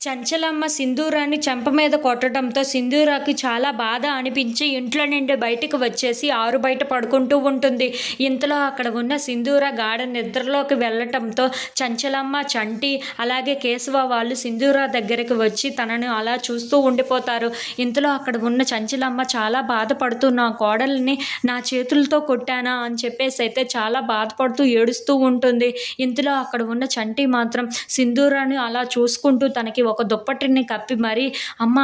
చంచలమ్మ సింధూరాన్ని చెంప మీద కొట్టడంతో సింధూరాకి చాలా బాధ అనిపించి ఇంట్లో నుండి బయటకు వచ్చేసి ఆరు బయట పడుకుంటూ ఉంటుంది. ఇంతలో అక్కడ ఉన్న సింధూర గాఢ నిద్రలోకి వెళ్ళటంతో చంచలమ్మ చంటి అలాగే కేశవ వాళ్ళు సింధూర దగ్గరికి వచ్చి తనను అలా చూస్తూ ఉండిపోతారు. ఇంతలో అక్కడ ఉన్న చంచలమ్మ చాలా బాధపడుతూ నా కోడల్ని నా చేతులతో కొట్టానా? అని చెప్పేసి అయితే చాలా బాధపడుతూ ఏడుస్తూ ఉంటుంది. ఇంతలో అక్కడ ఉన్న చంటి మాత్రం సింధూరాను అలా చూసుకుంటూ తనకి ఒక దుప్పటిని కప్పి మరీ అమ్మ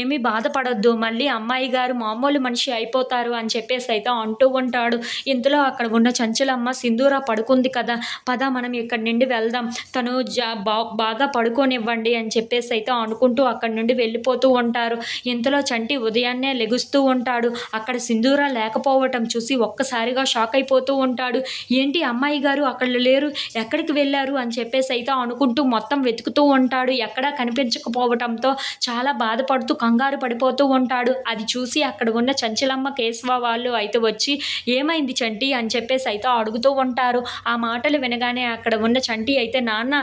ఏమీ బాధపడొద్దు మళ్ళీ అమ్మాయి గారు మామూలు మనిషి అయిపోతారు అని చెప్పేసి అయితే అంటూ ఉంటాడు. ఇంతలో అక్కడ ఉన్న చంచలమ్మ సింధూర పడుకుంది కదా పద మనం ఇక్కడి నుండి వెళ్దాం తను జా బా బాగా పడుకోనివ్వండి అని చెప్పేసి అయితే అనుకుంటూ అక్కడి నుండి వెళ్ళిపోతూ ఉంటారు. ఇంతలో చంటి ఉదయాన్నే లెగుస్తూ ఉంటాడు. అక్కడ సింధూర లేకపోవటం చూసి ఒక్కసారిగా షాక్ అయిపోతూ ఉంటాడు. ఏంటి అమ్మాయి గారు అక్కడ లేరు ఎక్కడికి వెళ్ళారు అని చెప్పేసి అయితే అనుకుంటూ మొత్తం వెతుకుతూ ఉంటాడు. ఎక్కడా కనిపించకపోవటంతో చాలా బాధపడుతూ కంగారు పడిపోతూ ఉంటాడు. అది చూసి అక్కడ ఉన్న చంచలమ్మ కేశవ వాళ్ళు అయితే వచ్చి ఏమైంది చంటి? అని చెప్పేసి అయితే అడుగుతూ ఉంటారు. ఆ మాటలు వినగానే అక్కడ ఉన్న చంటి అయితే నాన్న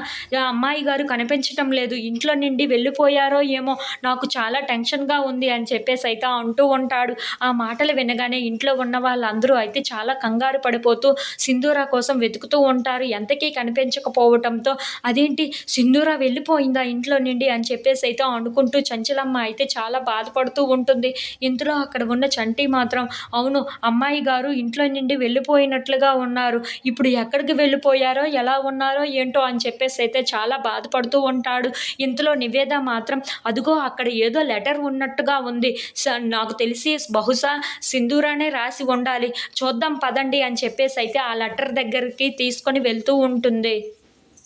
అమ్మాయి గారు కనిపించటం లేదు. ఇంట్లో నుండి వెళ్ళిపోయారో ఏమో నాకు చాలా టెన్షన్గా ఉంది అని చెప్పేసి అయితే అంటూ ఉంటాడు. ఆ మాటలు వినగానే ఇంట్లో ఉన్న వాళ్ళందరూ అయితే చాలా కంగారు పడిపోతూ సింధూర కోసం వెతుకుతూ ఉంటారు. ఎంతకీ కనిపించకపోవటంతో అదేంటి? సింధూర వెళ్ళిపోయిందా ఇంట్లో నుండి? అని చెప్పేసి అయితే అనుకుంటూ చంచలమ్మ అయితే చాలా బాధపడుతూ ఉంటుంది. ఇంతలో అక్కడ ఉన్న చంటి మాత్రం అవును అమ్మాయి గారు ఇంట్లో నుండి వెళ్ళిపోయినట్లుగా ఉన్నారు. ఇప్పుడు ఎక్కడికి వెళ్ళిపోయారో ఎలా ఉన్నారో ఏంటో అని చెప్పేసి అయితే చాలా బాధపడుతూ ఉంటాడు. ఇంతలో నివేద మాత్రం అదిగో అక్కడ ఏదో లెటర్ ఉన్నట్టుగా ఉంది. నాకు తెలిసి బహుశా సింధూరానే రాసి ఉండాలి. చూద్దాం పదండి అని చెప్పేసి అయితే ఆ లెటర్ దగ్గరికి తీసుకొని వెళ్తూ ఉంటుంది.